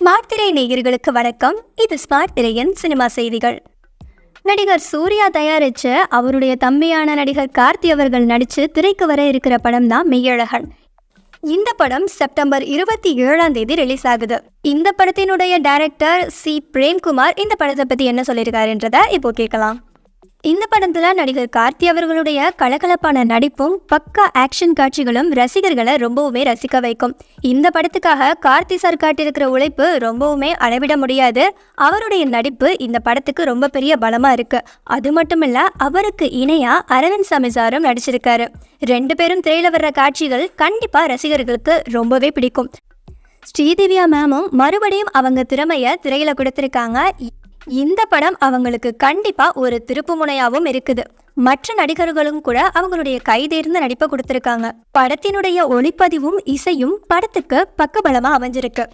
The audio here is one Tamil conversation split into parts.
ஸ்மார்ட் திரை நேயர்களுக்கு வணக்கம். இது ஸ்மார்ட் திரையின் சினிமா செய்திகள். நடிகர் சூர்யா தயாரிச்ச அவருடைய தம்பியான நடிகர் கார்த்தி அவர்கள் நடிச்சு திரைக்கு வர இருக்கிற படம் தான் மெய்யழகன். இந்த படம் செப்டம்பர் இருபத்தி ஏழாம் தேதி ரிலீஸ் ஆகுது. இந்த படத்தினுடைய டைரக்டர் சி. பிரேம்குமார் இந்த படத்தை பத்தி என்ன சொல்லியிருக்காருன்றத இப்போ கேட்கலாம். இந்த படத்துல நடிகர் கார்த்தி அவர்களுடைய கலகலப்பான நடிப்பும் பக்கா ஆக்ஷன் காட்சிகளும் ரசிகர்களை ரொம்பவுமே ரசிக்க வைக்கும். இந்த படத்துக்காக கார்த்தி சார் காட்டியிருக்கிற உழைப்பு ரொம்பவுமே அளவிட முடியாது. அவருடைய நடிப்பு இந்த படத்துக்கு ரொம்ப பெரிய பலமா இருக்கு. அது மட்டும் இல்ல அவருக்கு இணையா அரவிந்த் சாமி சாரும் நடிச்சிருக்காரு. ரெண்டு பேரும் திரையில வர்ற காட்சிகள் கண்டிப்பா ரசிகர்களுக்கு ரொம்பவே பிடிக்கும். ஸ்ரீதிவ்யா மேமும் மறுபடியும் அவங்க திறமைய திரையில கொடுத்திருக்காங்க. இந்த படம் அவங்களுக்கு கண்டிப்பாக ஒரு திருப்புமுனையாகவும் இருக்குது. மற்ற நடிகர்களும் கூட அவங்களுடைய கைதேர்ந்த நடிப்பை கொடுத்துருக்காங்க. படத்தினுடைய ஒளிப்பதிவும் இசையும் படத்துக்கு பக்கபலமாக அமைஞ்சிருக்கு.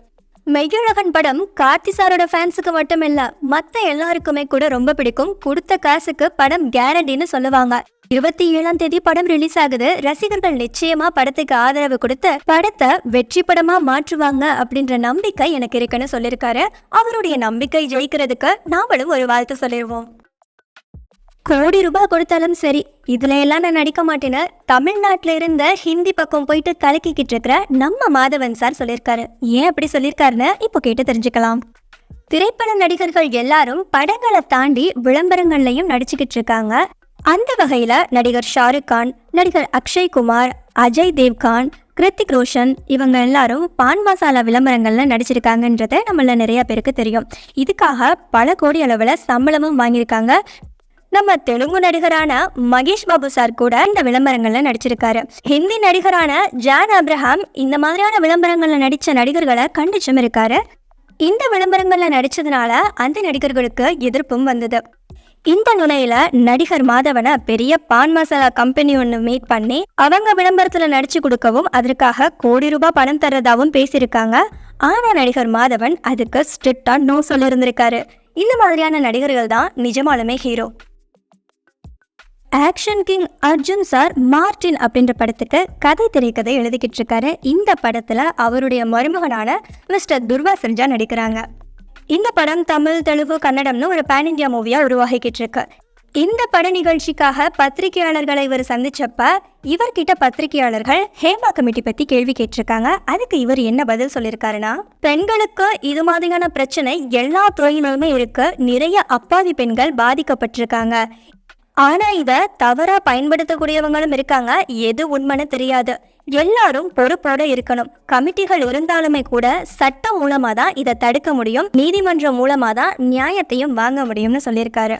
மெய்யழகன் படம் கார்த்தி சாரோட ஃபேன்ஸுக்கு மட்டும் இல்லை மற்ற எல்லாருக்குமே கூட ரொம்ப பிடிக்கும். கொடுத்த காசுக்கு படம் கேரண்டின்னு சொல்லுவாங்க. இருபத்தி ஏழாம் தேதி படம் ரிலீஸ் ஆகுது. ரசிகர்கள் நிச்சயமா படத்துக்கு ஆதரவு கொடுத்து படத்தை வெற்றி படமா மாற்றுவாங்க அப்படின்ற நம்பிக்கை எனக்கு இருக்குன்னு சொல்லியிருக்காரு. அவருடைய நம்பிக்கை ஜெயிக்கிறதுக்கு நாமளும் ஒரு வாழ்த்து சொல்லிடுவோம் கோடி ரூபாய் கொடுத்தாலும் சரி இதுல எல்லாம் நான் நடிக்க மாட்டேன்னு தமிழ்நாட்டில் இருந்த ஹிந்தி பக்கம் போயிட்டு கலக்கிக்கிட்டு இருக்கிற நம்ம மாதவன் சார் சொல்லியிருக்காரு. ஏன் அப்படி சொல்லியிருக்காருன்னு இப்போ கேட்டு தெரிஞ்சுக்கலாம். திரைப்பட நடிகர்கள் எல்லாரும் படங்களை தாண்டி விளம்பரங்கள்லையும் நடிச்சுக்கிட்டு இருக்காங்க. அந்த வகையில் நடிகர் ஷாருக் கான் நடிகர் அக்ஷய் குமார் அஜய் தேவ்கான் கிருத்திக் ரோஷன் இவங்க எல்லாரும் பான் மசாலா விளம்பரங்கள்ல நடிச்சிருக்காங்கன்றத நம்மள நிறைய பேருக்கு தெரியும். இதுக்காக பல கோடி அளவில் சம்பளமும் வாங்கியிருக்காங்க. நம்ம தெலுங்கு நடிகரான மகேஷ் பாபு சார் கூட இந்த விளம்பரங்கள்ல நடிச்சிருக்காரு. ஹிந்தி நடிகரான ஜான் அப்ரஹாம் இந்த மாதிரியான விளம்பரங்கள்ல நடிச்ச நடிகர்களை கண்டிச்சும் இருக்காரு. இந்த விளம்பரங்கள்ல நடிச்சதுனால அந்த நடிகர்களுக்கு எதிர்ப்பும் வந்தது. இந்த நுழையில நடிகர் மாதவனை பெரிய பான் மசாலா கம்பெனி ஒன்று மீட் பண்ணி அவங்க விளம்பரத்துல நடிச்சு கொடுக்கவும் அதற்காக கோடி ரூபாய் பணம் தர்றதாவும் பேசியிருக்காங்க. ஆனா நடிகர் மாதவன் அதுக்கு ஸ்ட்ரிக்டா நோ சொல்லியிருந்திருக்காரு இந்த மாதிரியான நடிகர்கள் தான் நிஜமாலுமே hero action king Arjun sir Martin அப்படின்ற படத்துக்கு கதை திரைக்கதை எழுதிக்கிட்டு இருக்காரு. இந்த படத்துல அவருடைய மருமகனான மிஸ்டர் துர்வா செஞ்சா நடிக்கிறாங்க. இந்த படம் தமிழ் தெலுங்கு கன்னடம்னு ஒரு பேன் இந்தியா மூவியா உருவாகிக்கிட்டு இருக்கு இந்த பட நிகழ்ச்சிக்காக பத்திரிகையாளர்களை இவர் சந்திச்சப்ப இவர்கிட்ட பத்திரிகையாளர்கள் ஹேமா கமிட்டி பத்தி கேள்வி கேட்டிருக்காங்க. அதுக்கு இவர் என்ன பதில் சொல்லியிருக்காருன்னா பெண்களுக்கு இது மாதிரியான பிரச்சனை எல்லா துறையிலுமே இருக்கு. நிறைய அப்பாவி பெண்கள் பாதிக்கப்பட்டிருக்காங்க. ஆனால் இதை தவறாக பயன்படுத்தக்கூடியவங்களும் இருக்காங்க. எது உண்மைன்னு தெரியாது. எல்லாரும் பொறுப்போட இருக்கணும். கமிட்டிகள் இருந்தாலுமே கூட சட்டம் மூலமா தான் இதை தடுக்க முடியும். நீதிமன்றம் மூலமா தான் நியாயத்தையும் வாங்க முடியும்னு சொல்லியிருக்காரு.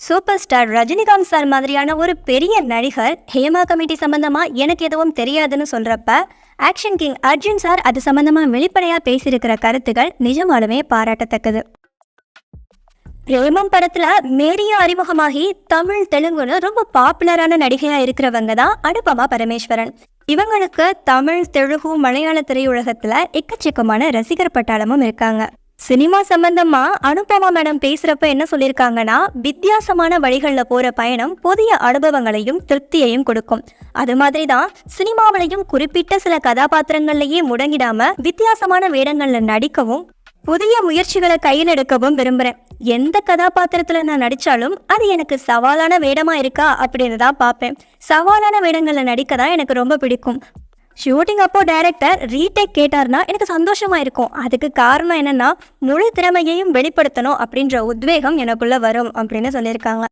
சூப்பர் ஸ்டார் ரஜினிகாந்த் சார் மாதிரியான ஒரு பெரிய நடிகர் ஹேமா கமிட்டி சம்பந்தமா எனக்கு எதுவும் தெரியாதுன்னு சொல்றப்ப ஆக்ஷன் கிங் அர்ஜுன் சார் அது சம்பந்தமா வெளிப்படையா பேசியிருக்கிற கருத்துக்கள் நிஜமாலுமே பாராட்டத்தக்கது. பிரேமம் படத்துல மேரியா அறிமுகமாகி தமிழ் தெலுங்குன்னு ரொம்ப பாப்புலரான நடிகையா இருக்கிறவங்க தான் அனுபமா பரமேஸ்வரன். இவங்களுக்கு தமிழ் தெலுங்கு மலையாள திரையுலகத்துல எக்கச்சக்கமான ரசிகர் பட்டாளமும் இருக்காங்க. சினிமா சம்பந்தமா அனுபமா மேடம் பேசுறப்ப என்ன சொல்லியிருக்காங்கன்னா வித்தியாசமான வழிகளில் போற பயணம் புதிய அனுபவங்களையும் திருப்தியையும் கொடுக்கும். அது மாதிரி தான் சினிமாவிலையும் குறிப்பிட்ட சில கதாபாத்திரங்கள்லயே முடங்கிடாம வித்தியாசமான வேடங்கள்ல நடிக்கவும் புதிய முயற்சிகளை கையில் எடுக்கவும் விரும்புகிறேன் எந்த கதாபாத்திரத்தில் நான் நடித்தாலும் அது எனக்கு சவாலான வேடமாக இருக்கா அப்படின்னு தான் பார்ப்பேன். சவாலான வேடங்களில் நடிக்க தான் எனக்கு ரொம்ப பிடிக்கும். ஷூட்டிங் அப்போ டைரக்டர் ரீடேக் கேட்டார்னா எனக்கு சந்தோஷமாக இருக்கும். அதுக்கு காரணம் என்னென்னா முழு திறமையையும் வெளிப்படுத்தணும் அப்படின்ற உத்வேகம் எனக்குள்ளே வரும் அப்படின்னு சொல்லியிருக்காங்க.